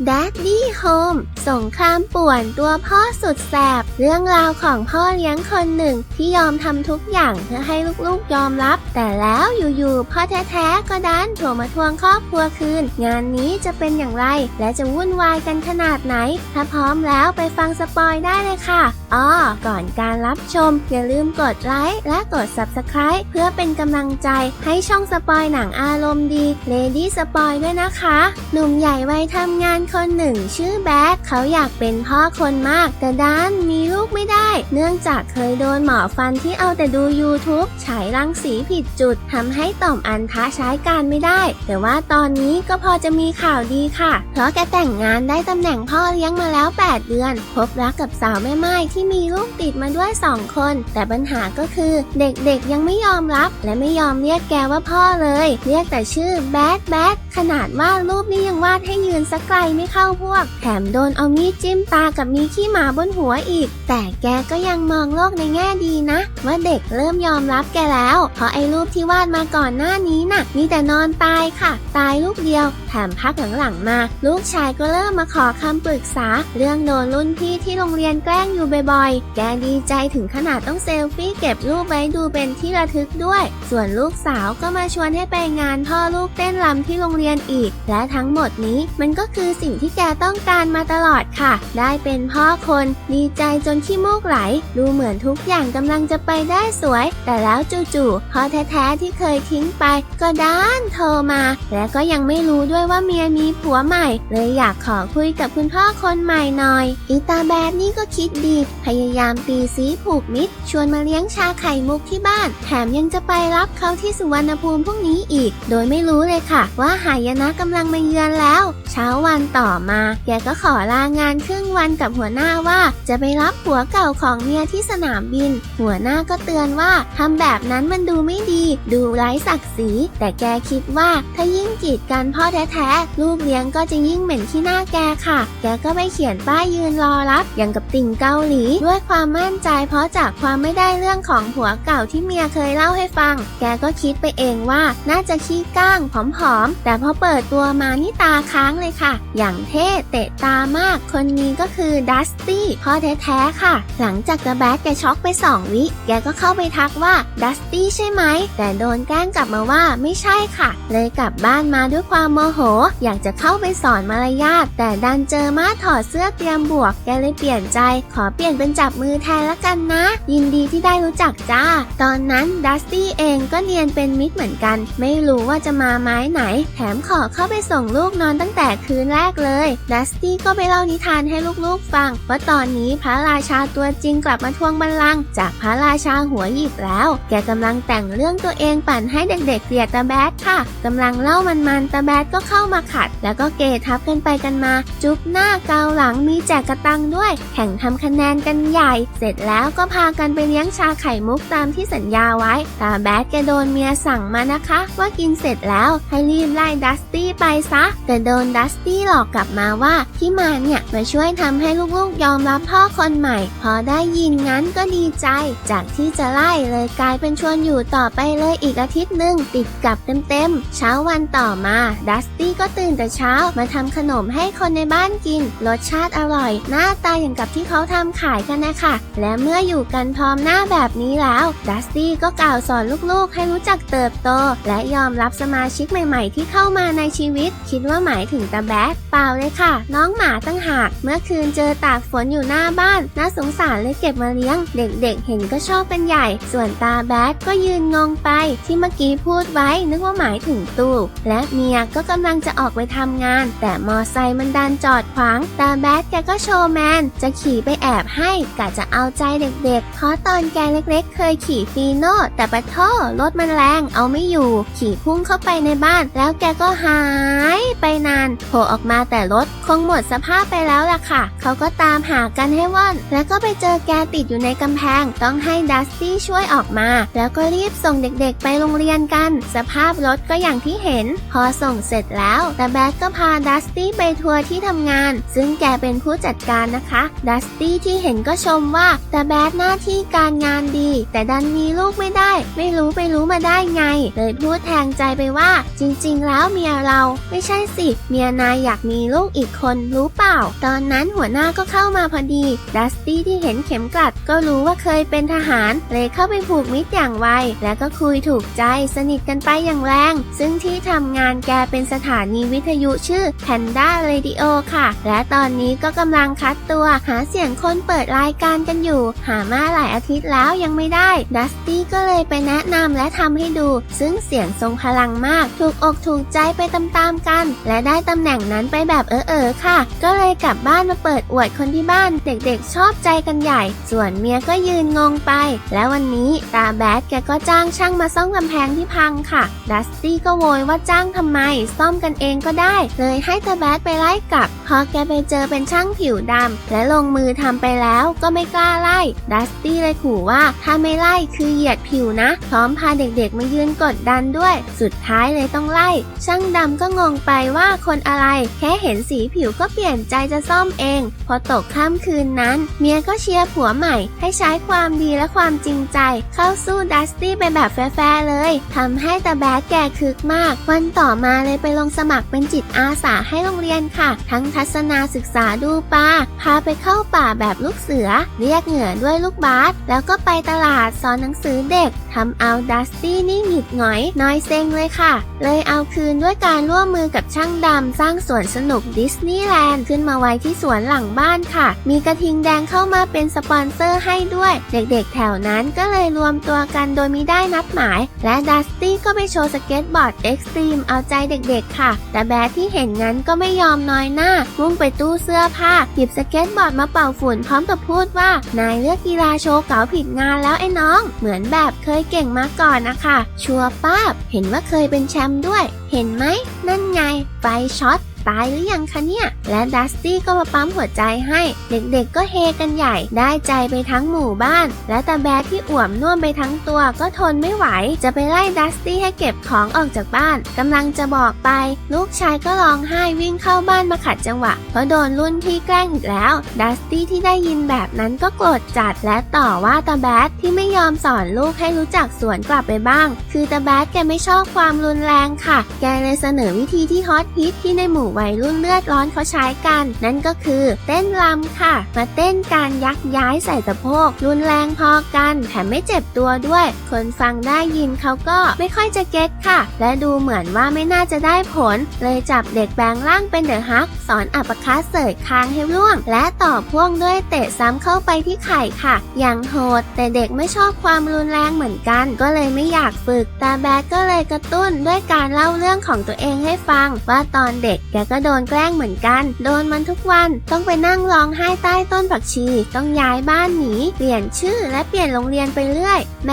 Daddy Home สงครามป่วนตัวพ่อสุดแสบ เรื่องราวของพ่อเลี้ยงคนหนึ่งที่ยอมทำทุกอย่างเพื่อให้ลูกๆยอมรับ แต่แล้วอยู่ๆพ่อแท้ๆก็ดันโผล่มาทวงครอบครัวคืน งานนี้จะเป็นอย่างไร และจะวุ่นวายกันขนาดไหน ถ้าพร้อมแล้วไปฟังสปอยได้เลยค่ะ อ้อก่อนการรับชม อย่าลืมกดไลค์และกด Subscribe เพื่อเป็นกำลังใจให้ช่องสปอยหนังอารมณ์ดี Lady สปอยด้วยนะคะ หนุ่มใหญ่วัยทำงานคนหนึ่งชื่อแบ๊เขาอยากเป็นพ่อคนมาก แต่ด้านมีลูกไม่ได้ เนื่องจากเคยโดนหมอฟันที่เอาแต่ดู YouTube ฉายรังสีผิดจุดทำให้ต่อมอันทะใช้การไม่ได้ แต่ว่าตอนนี้ก็พอจะมีข่าวดีค่ะ เพราะแกแต่งงานได้ตำแหน่งพ่อเลี้ยงมาแล้ว 8 เดือน พบรักกับสาวแม่ไม้ที่มีลูกติดมาด้วย 2 คน แต่ปัญหาก็คือเด็กๆยังไม่ยอมรับ และไม่ยอมเรียกแกว่าพ่อเลย เรียกแต่ชื่อแบดแบดขนาดว่ารูปนี้ยังวาดให้ยืนสักไกลไม่เข้าพวก แถมโดนเอามีดจิ้มตากับมีขี้หมาบนหัวอีก แต่แกก็ยังมองโลกในแง่ดีนะ ว่าเด็กเริ่มยอมรับแกแล้ว เพราะไอ้รูปที่วาดมาก่อนหน้านี้น่ะ มีแต่นอนตายค่ะ ตายลูกเดียว แถมพักหลังๆมา ลูกชายก็เริ่มมาขอคำปรึกษา เรื่องโดนรุ่นพี่ที่โรงเรียนแกล้งอยู่บ่อยๆ แกดีใจถึงขนาดต้องเซลฟี่เก็บรูปไว้ดูเป็นที่ระทึกด้วย ส่วนลูกสาวก็มาชวนให้ไปงานพ่อลูกเต้นรำที่โรงเรียนอีก และทั้งหมดนี้มันก็คือสิ่งที่แกต้องการมาตลอดค่ะ ได้เป็นพ่อคน ดีใจจนขี้มูกไหล ดูเหมือนทุกอย่างกำลังจะไปได้สวย แต่แล้วจู่ๆพ่อแท้ๆที่เคยทิ้งไป ก็ด้านโทรมา และก็ยังไม่รู้ด้วยว่าเมียมีผัวใหม่ เลยอยากขอคุยกับคุณพ่อคนใหม่หน่อยอีตาแบดนี่ก็คิดดีพยายามตีสีผูกมิตร ชวนมาเลี้ยงชาไข่มุกที่บ้าน แถมยังจะไปรับเขาที่สุวรรณภูมิพรุ่งนี้อีก โดยไม่รู้เลยค่ะ ว่าหายนะกำลังมาเยือนแล้ว เช้าวันต่อมาแกก็ขอลางานครึ่งวันกับหัวหน้าว่า จะไปรับผัวเก่าของเมียที่สนามบิน หัวหน้าก็เตือนว่าทำแบบนั้นมันดูไม่ดี ดูไร้ศักดิ์ศรีแต่แกคิดว่าถ้ายิ่งกีดกันพ่อแท้ๆลูกเลี้ยงก็จะยิ่งเหม็นขี้หน้าแกค่ะ แกก็ไปเขียนป้ายยืนรอรับ อย่างกับติ่งเกาหลี ด้วยความมั่นใจเพราะจากความไม่ได้เรื่องของผัวเก่าที่เมียเคยเล่าให้ฟัง แกก็คิดไปเองว่าน่าจะขี้ก้างผอมๆแต่พอเปิดตัวมานี่ตาค้างเลยค่ะ อย่างเท่เตะตามาก คนนี้ก็คือดัสตี้พ่อแท้ๆค่ะ หลังจากกระแบดแกช็อกไปสองวิ แกก็เข้าไปทักว่าดัสตี้ใช่ไหม แต่โดนแกล้งกลับมาว่าไม่ใช่ค่ะ เลยกลับบ้านมาด้วยความโมโห อยากจะเข้าไปสอนมารยาทแต่ดันเจอมาถอดเสื้อเตรียมบวก แกเลยเปลี่ยนใจ ขอเปลี่ยนเป็นจับมือแทนละกันนะ ยินดีที่ได้รู้จักจ้า ตอนนั้นดัสตี้เองก็เนียนเป็นมิตรเหมือนกัน ไม่รู้ว่าจะมาไม้ไหน แถมขอเข้าไปส่งลูกนอนตั้งแต่คืนแรกเลยดัสตี้ก็ไปเล่านิทานให้ลูกๆฟังว่าตอนนี้พระราชาตัวจริงกลับมาทวงบัลลังก์จากพระราชาหัวหยิบแล้ว แกกำลังแต่งเรื่องตัวเองปั่นให้เด็กๆเกลียดตาแบดค่ะกำลังเล่ามันๆตาแบดก็เข้ามาขัด แล้วก็เกทับกันไปกันมา จุ๊บหน้าเกาหลังมีแจกกระตังด้วย แข่งทำคะแนนกันใหญ่ เสร็จแล้วก็พากันไปเลี้ยงชาไข่มุกตามที่สัญญาไว้ ตาแบดแกโดนเมียสั่งมานะคะ ว่ากินเสร็จแล้วให้รีบไล่ดัสตี้ไปซะแต่โดนดัสตี้หลอกกลับมาว่าที่มาเนี่ยมาช่วยทำให้ลูกๆยอมรับพ่อคนใหม่ พอได้ยินงั้นก็ดีใจ จากที่จะไล่เลยกลายเป็นชวนอยู่ต่อไปเลยอีกอาทิตย์หนึ่งติดกับเต็มๆ เช้าวันต่อมา ดัสตี้ก็ตื่นแต่เช้ามาทำขนมให้คนในบ้านกิน รสชาติอร่อย หน้าตาอย่างกับที่เขาทำขายกันนะคะและเมื่ออยู่กันพร้อมหน้าแบบนี้แล้ว ดัสตี้ก็กล่าวสอนลูกๆ ให้รู้จักเติบโต และยอมรับสมาชิกใหม่ ๆ ที่เข้ามาในชีวิต คิดว่าหมายถึงตาแบดเปล่าเลยค่ะ น้องหมาตั้งหาก เมื่อคืนเจอตากฝนอยู่หน้าบ้าน น่าสงสารเลยเก็บมาเลี้ยง เด็กๆ เห็นก็ชอบเป็นใหญ่ ส่วนตาแบดก็ยืนงงไป ที่เมื่อกี้พูดไว้นึกว่าหมายถึงตู้ และเมียก็กำลังจะออกไปทำงาน แต่มอไซค์มันดันจอดขวาง ตาแบดแกก็โชว์แมน จะขี่ไปแอบให้กะจะเอาใจเด็กๆเพราะตอนแกเล็กๆ เคยขี่ฟีโน่แต่ปะท่อรถมันแรงเอาไม่อยู่ ขี่พุ่งเข้าไปในบ้าน แล้วแกก็หายไปนานโผล่ออกมาแต่รถคงหมดสภาพไปแล้วล่ะค่ะ เขาก็ตามหากันให้ว่อน แล้วก็ไปเจอแกติดอยู่ในกำแพง ต้องให้ดัสตี้ช่วยออกมา แล้วก็รีบส่งเด็กๆ ไปโรงเรียนกัน สภาพรถก็อย่างที่เห็น พอส่งเสร็จแล้วแต่แบทก็พาดัสตี้ไปทัวร์ที่ทำงาน ซึ่งแกเป็นผู้จัดการนะคะ ดัสตี้ที่เห็นก็ชมว่าแต่แบทหน้าที่การงานดี แต่ดันมีลูกไม่ได้ ไม่รู้ไปรู้มาได้ไง เลยพูดแทงใจไปว่า จริง ๆ แล้วเมียเราไม่ใช่สิเมียยนายอยากมีลูกอีกคนรู้เปล่า ตอนนั้นหัวหน้าก็เข้ามาพอดี ดัสตี้ที่เห็นเข็มกลัดก็รู้ว่าเคยเป็นทหาร เลยเข้าไปผูกมิตรอย่างไว แล้วก็คุยถูกใจสนิทกันไปอย่างแรง ซึ่งที่ทำงานแกเป็นสถานีวิทยุชื่อ Panda Radio ค่ะ และตอนนี้ก็กำลังคัดตัวหาเสียงคนเปิดรายการกันอยู่ หามาหลายอาทิตย์แล้วยังไม่ได้ ดัสตี้ก็เลยไปแนะนำและทำให้ดู ซึ่งเสียงทรงพลังมาก ถูกอกถูกใจไปตามๆกัน และได้ตำแหน่งนั้นไปแบบเออๆค่ะ ก็เลยกลับบ้านมาเปิดอวดคนที่บ้านเด็กๆชอบใจกันใหญ่ ส่วนเมียก็ยืนงงไป และวันนี้ตาแบดแกก็จ้างช่างมาซ่อมกำแพงที่พังค่ะ ดัสตี้ก็โวยว่าจ้างทำไม ซ่อมกันเองก็ได้ เลยให้ตาแบดไปไล่กลับ พอแกไปเจอเป็นช่างผิวดำและลงมือทำไปแล้วก็ไม่กล้าไล่ ดัสตี้เลยขู่ว่าถ้าไม่ไล่คือเหยียดผิวนะ พร้อมพาเด็กๆมายืนกดดันด้วย สุดท้ายเลยต้องไล่ ช่างดำก็งงไปว่าคนอะไร แค่เห็นสีผิวก็เปลี่ยนใจจะซ่อมเอง พอตกค่ำคืนนั้น เมียก็เชียร์ผัวใหม่ ให้ใช้ความดีและความจริงใจ เข้าสู้ดัสตี้ไปแบบแฟร์เลยทำให้ตาแบดแก่คึกมาก วันต่อมาเลยไปลงสมัครเป็นจิตอาสาให้โรงเรียนค่ะ ทั้งทัศนาศึกษาดูปลาพาไปเข้าป่าแบบลูกเสือ เรียกเหงื่อด้วยลูกบาสแล้วก็ไปตลาดสอนหนังสือเด็กทำเอาดัสตี้นี่หงิดหงอยน้อยเซ็งเลยค่ะ เลยเอาคืนด้วยการร่วมมือกับช่างดำสร้างสวนสนุกดิสนีย์แลนด์ขึ้นมาไว้ที่สวนหลังบ้านค่ะ มีกระทิงแดงเข้ามาเป็นสปอนเซอร์ให้ด้วย เด็กๆ แถวนั้นก็เลยรวมตัวกันโดยมิได้นัดหมาย และดัสตี้ก็ไปโชว์สเก็ตบอร์ดเอ็กซ์ตรีมเอาใจเด็กๆ ค่ะ แต่แบดที่เห็นงั้นก็ไม่ยอมน้อยหน้ามุ่งไปตู้เสื้อผ้า หยิบสเก็ตบอร์ดมาเป่าฝุ่นพร้อมกับพูดว่า นายเลือกกีฬาโชว์เก๋าผิดงานแล้วไอ้น้อง เหมือนแบบเคยเก่งมาก่อนนะคะ ชัวร์ป้าบ เห็นว่าเคยเป็นแชมป์ด้วย เห็นไหม นั่นไง ไฟช็อต ตายหรือยังคะเนี่ย และดัสตี้ก็มาปั๊มหัวใจให้ เด็กๆก็เฮกันใหญ่ ได้ใจไปทั้งหมู่บ้าน และตาแบดที่อ่วมน่วมไปทั้งตัวก็ทนไม่ไหว จะไปไล่ดัสตี้ให้เก็บของออกจากบ้านกำลังจะบอกไป ลูกชายก็ร้องไห้วิ่งเข้าบ้านมาขัดจังหวะ เพราะโดนรุ่นพี่แกล้งอีกแล้ว ดัสตี้ที่ได้ยินแบบนั้นก็โกรธจัดและต่อว่าตาแบดที่ไม่ยอมสอนลูกให้รู้จักสวนกลับไปบ้าง คือตาแบดแกไม่ชอบความรุนแรงค่ะ แกเลยเสนอวิธีที่ฮอตฮิตที่ในหมู่วัยรุ่นเลือดร้อนเขาใช้กัน นั่นก็คือเต้นรำค่ะ มาเต้นการยักย้ายใส่สะโพกรุนแรงพอกันแถมไม่เจ็บตัวด้วย คนฟังได้ยินเขาก็ไม่ค่อยจะเก็ตค่ะ และดูเหมือนว่าไม่น่าจะได้ผล เลยจับเด็กแปลงร่างเป็นเดอะฮัก สอนอัปคัสเสยคางให้ร่วง และต่อพ่วงด้วยเตะซ้ำเข้าไปที่ไข่ค่ะ อย่างโหด แต่เด็กไม่ชอบความรุนแรงเหมือนกัน ก็เลยไม่อยากฝึกตาแบดก็เลยกระตุ้นด้วยการเล่าเรื่องของตัวเองให้ฟัง ว่าตอนเด็กแกก็โดนแกล้งเหมือนกัน โดนมันทุกวัน ต้องไปนั่งร้องไห้ใต้ต้นผักชี ต้องย้ายบ้านหนี เปลี่ยนชื่อและเปลี่ยนโรงเรียนไปเรื่อย แหม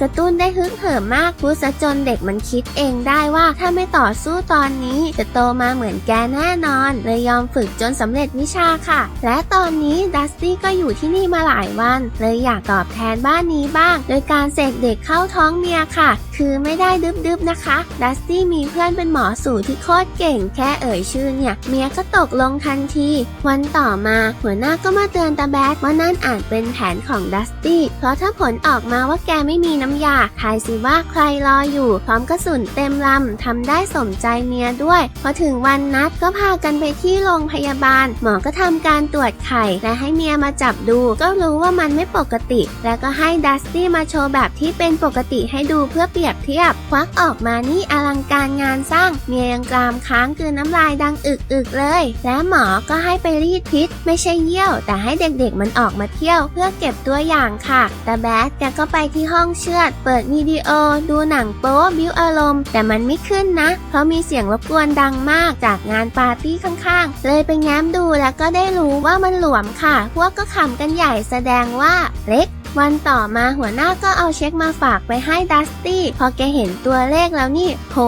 กระตุ้นได้ฮึกเหิมมากพูดซะจนเด็กมันคิดเองได้ว่าถ้าไม่ต่อสู้ตอนนี้ จะโตมาเหมือนแกแน่นอน เลยยอมฝึกจนสำเร็จวิชาค่ะ และตอนนี้ดัสตี้ก็อยู่ที่นี่มาหลายวัน เลยอยากตอบแทนบ้านนี้บ้าง โดยการเสกเด็กเข้าท้องเมียค่ะ คือไม่ได้ดึบๆนะคะ ดัสตี้มีเพื่อนเป็นหมอสูที่โคตรเก่งแค่เอ่ยชื่อเนี่ยเมียก็ตกลงทันที วันต่อมาหัวหน้าก็มาเตือนตาแบดว่านั่นอาจเป็นแผนของดัสตี้เพราะถ้าผลออกมาว่าแกไม่มีน้ำยาทายสิว่าใครรออยู่ พร้อมกระสุนเต็มลำทำได้สมใจเมียด้วย พอถึงวันนัดก็พากันไปที่โรงพยาบาล หมอก็ทำการตรวจไข่และให้เมียมาจับดู ก็รู้ว่ามันไม่ปกติ แล้วก็ให้ดัสตี้มาโชว์แบบที่เป็นปกติให้ดูเพื่อเปรียบเทียบ ควักออกมานี่อลังการงานสร้าง เมียยังกรามค้างคือน้ำลายดังอึกๆเลย และหมอก็ให้ไปรีดพิษ ไม่ใช่เยี่ยว แต่ให้เด็กๆมันออกมาเที่ยวเพื่อเก็บตัวอย่างค่ะ แต่แบดแกก็ไปที่ห้องเชือด เปิดวิดีโอ ดูหนังโป๊บิวอารมณ์ แต่มันไม่ขึ้นนะ เพราะมีเสียงรบกวนดังมากจากงานปาร์ตี้ข้างๆ เลยไปแง้มดูแล้วก็ได้รู้ว่ามันหลวมค่ะ พวกก็ขำกันใหญ่แสดงว่าเล็ก วันต่อมาหัวหน้าก็เอาเช็คมาฝากไปให้ดัสตี้พอแกเห็นตัวเลขแล้วนี่ โห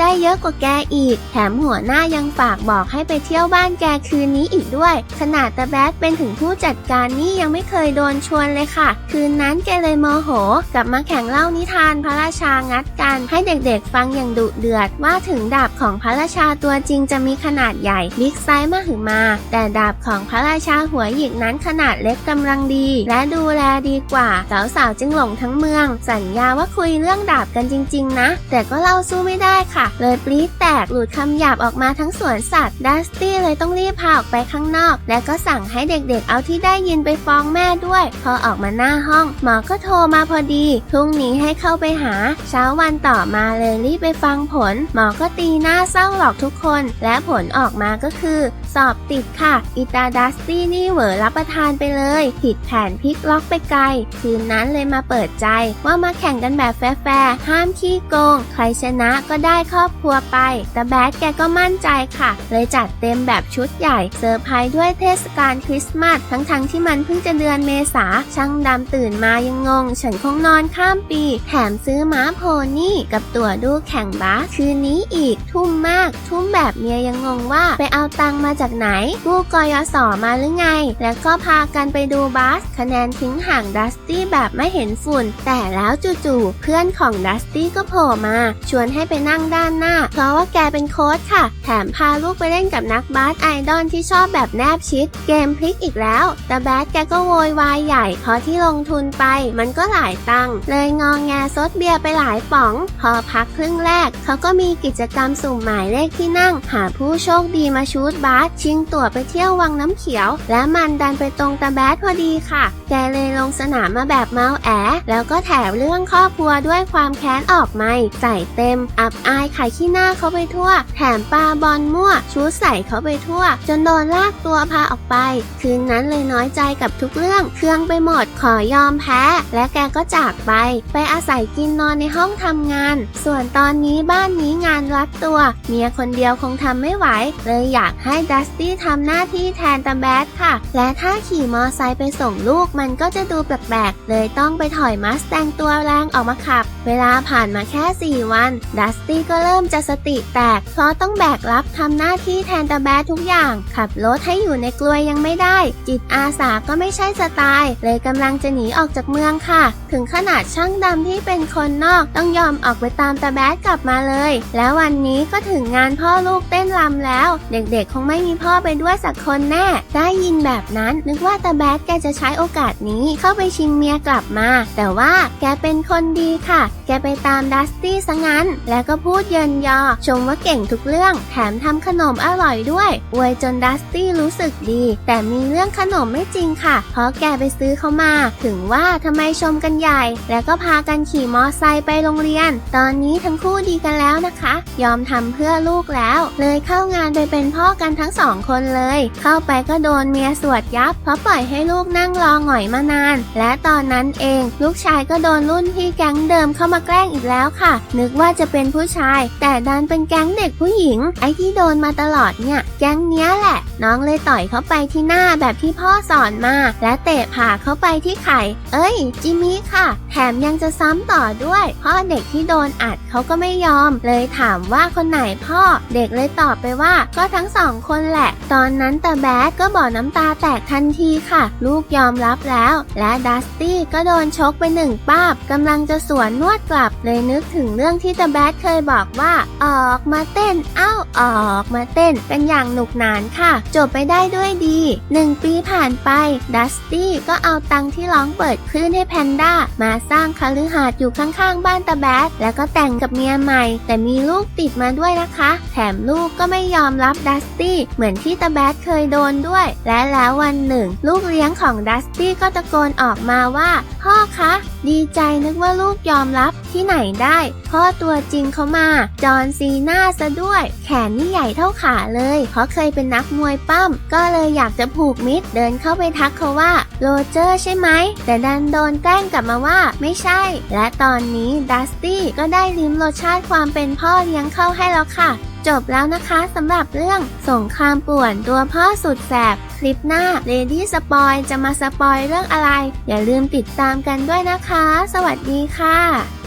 ได้เยอะกว่าแกอีก แถมหัวหน้ายังฝากบอกให้ไปเที่ยวบ้านแกคืนนี้อีกด้วย ขนาดตาแบดเป็นถึงผู้จัดการนี่ยังไม่เคยโดนชวนเลยค่ะ คืนนั้นแกเลยโมโห กลับมาแข่งเล่านิทานพระราชางัดกันให้เด็กๆฟังอย่างดุเดือด ว่าถึงดาบของพระราชาตัวจริงจะมีขนาดใหญ่บิ๊กไซส์มหึงมา แต่ดาบของพระราชาหัวหยิกนั้นขนาดเล็กกำลังดี และดูแลดีกว่า สาวๆจึงหลงทั้งเมือง สัญญาว่าคุยเรื่องดาบกันจริง ๆ นะ แต่ก็เล่าสู้ไม่ได้ค่ะ เลยปรี๊ดแตกหลุดคำหยาบออกมาทั้งสวนสัตว์ดัสตี้เลยต้องรีบพาออกไปข้างนอก และก็สั่งให้เด็กๆ เอาที่ได้ยินไปฟ้องแม่ด้วย พอออกมาหน้าห้อง หมอก็โทรมาพอดีพรุ่งนี้ให้เข้าไปหา เช้าวันต่อมาเลยรีบไปฟังผล หมอก็ตีหน้าเศร้าหลอกทุกคน และผลออกมาก็คือสอบติดค่ะ อิตาดัสตี้นี่เหวอรับประทานไปเลย ผิดแผนพลิกล็อกไปไกล คืนนั้นเลยมาเปิดใจ ว่ามาแข่งกันแบบแฟร์ๆห้ามขี้โกง ใครชนะก็ได้ครอบครัวไป แต่แบดแกก็มั่นใจค่ะ เลยจัดเต็มแบบชุดใหญ่ เซอร์ไพรส์ด้วยเทศกาลคริสต์มาส ทั้งๆที่มันเพิ่งจะเดือนเมษา ช่างดำตื่นมายังงง ฉันคงนอนข้ามปี แถมซื้อม้าโพนี่ กับตั๋วดูแข่งบาสคืนนี้อีก ทุ่มมาก ทุ่มแบบเมียยังงงว่าไปเอาตังค์มาจากไหนกู้กยศมาหรือไง แล้วก็พากันไปดูบาสคะแนนทิ้งห่างดัสตี้แบบไม่เห็นฝุ่น แต่แล้วจู่ๆเพื่อนของดัสตี้ก็โผล่มา ชวนให้ไปนั่งด้านหน้า เพราะว่าแกเป็นโค้ชค่ะ แถมพาลูกไปเล่นกับนักบาสไอดอลที่ชอบแบบแนบชิด เกมพลิกอีกแล้ว แต่แบดแกก็โวยวายใหญ่เพราะที่ลงทุนไป มันก็หลายตังค์เลยงองแงซดเบียร์ไปหลายป๋อง พอพักครึ่งแรก เขาก็มีกิจกรรมสุ่มหมายเลขที่นั่ง หาผู้โชคดีมาชูดบาสชิงตั๋วไปเที่ยววังน้ำเขียว และมันดันไปตรงตาแบดพอดีค่ะ แกเลยลงสนามมาแบบเมาแอ แล้วก็แถมเรื่องครอบครัวด้วยความแค้นออกไม่ใส่เต็ม อับอายขายขี้หน้าเขาไปทั่ว แถมปาบอลมั่ว ชูใส่เขาไปทั่ว จนโดนลากตัวพาออกไป คืนนั้นเลยน้อยใจกับทุกเรื่อง เครื่องไปหมดขอยอมแพ้ และแกก็จากไป ไปอาศัยกินนอนในห้องทำงาน ส่วนตอนนี้บ้านนี้งานรัดตัว เมียคนเดียวคงทำไม่ไหว เลยอยากให้ดัสตี้ทำหน้าที่แทนตาแบดค่ะ และถ้าขี่มอไซค์ไปส่งลูกมันก็จะดูแปลกๆ เลยต้องไปถอยมัสแตงตัวแรงออกมาขับ เวลาผ่านมาแค่ 4 วัน ดัสตี้ก็เริ่มจะสติแตก เพราะต้องแบกรับทำหน้าที่แทนตาแบดทุกอย่าง ขับรถให้อยู่ในกลวยยังไม่ได้ จิตอาสาก็ไม่ใช่สไตล์ เลยกำลังจะหนีออกจากเมืองค่ะ ถึงขนาดช่างดำที่เป็นคนนอกต้องยอมออกไปตามตาแบดกลับมาเลย แล้ววันนี้ก็ถึงงานพ่อลูกเต้นรำแล้ว เด็กๆ คงไม่มีพ่อไปด้วยสักคนแน่ ได้ยินแบบนั้นนึกว่าตาแบดแกจะใช้โอกาสนี้เข้าไปชิงเมียกลับมา แต่ว่าแกเป็นคนดีค่ะแกไปตามดัสตี้ซะงั้น แล้วก็พูดเยินยอ ชมว่าเก่งทุกเรื่อง แถมทำขนมอร่อยด้วยอวยจนดัสตี้รู้สึกดี แต่มีเรื่องขนมไม่จริงค่ะ เพราะแกไปซื้อเขามา ถึงว่าทำไมชมกันใหญ่ แล้วก็พากันขี่มอไซค์ไปโรงเรียน ตอนนี้ทั้งคู่ดีกันแล้วนะคะ ยอมทำเพื่อลูกแล้ว เลยเข้างานไปเป็นพ่อกันทั้งสองคนเลย เข้าไปก็โดนเมียสวดยับ เพราะปล่อยให้ลูกนั่งรอหงอยมานาน และตอนนั้นเอง ลูกชายก็โดนรุ่นพี่แก๊งเดิมเข้ามาแกล้งอีกแล้วค่ะ นึกว่าจะเป็นผู้ชาย แต่ดันเป็นแก๊งเด็กผู้หญิง ไอ้ที่โดนมาตลอดเนี่ย แก๊งเนี้ยแหละ น้องเลยต่อยเขาไปที่หน้าแบบที่พ่อสอนมา และเตะผ่าเขาไปที่ไข่ เอ้ย จิมมี่ค่ะ แถมยังจะซ้ำต่อด้วย พ่อเด็กที่โดนอัดเขาก็ไม่ยอม เลยถามว่าคนไหนพ่อ เด็กเลยตอบไปว่า ก็ทั้งสองคนแหละ ตอนนั้นตาแบดก็บอกน้ำตาแตกทันทีค่ะ ลูกยอมรับแล้ว และดัสตี้ก็โดนชกไปหนึ่งป้าบกำลังจะสวนนวดกลับเลยนึกถึงเรื่องที่ตาแบดเคยบอกว่า ออกมาเต้น เอ้าออกมาเต้นกันอย่างหนุกหนานค่ะ จบไปได้ด้วยดีหนึ่งปีผ่านไปดัสตี้ก็เอาตังที่ร้องเปิดคลื่นให้แพนด้ามาสร้างคฤหาสน์อยู่ข้างๆ บ้านตาแบดแล้วก็แต่งกับเมียใหม่ แต่มีลูกติดมาด้วยนะคะ แถมลูกก็ไม่ยอมรับดัสตี้เหมือนที่ตาแบดเคยโดนด้วย และแล้ววันหนึ่ง ลูกเลี้ยงของดัสตี้ก็ตะโกนออกมาว่าพ่อคะ ดีใจนึกว่าลูกยอมลับที่ไหนได้พ่อตัวจริงเขามา จอห์นซีน่าซะด้วย แขนนี่ใหญ่เท่าขาเลย เพราะเคยเป็นนักมวยปั้ม ก็เลยอยากจะผูกมิตร เดินเข้าไปทักเขาว่า โรเจอร์ใช่ไหม แต่ดันโดนแกล้งกลับมาว่าไม่ใช่ และตอนนี้ดัสตี้ก็ได้ลิ้มรสชาติความเป็นพ่อเลี้ยงเข้าให้แล้วค่ะ จบแล้วนะคะสำหรับเรื่องสงครามป่วนตัวพ่อสุดแสบ คลิปหน้าเลดี้สปอยจะมาสปอยเรื่องอะไร อย่าลืมติดตามกันด้วยนะคะ สวัสดีค่ะ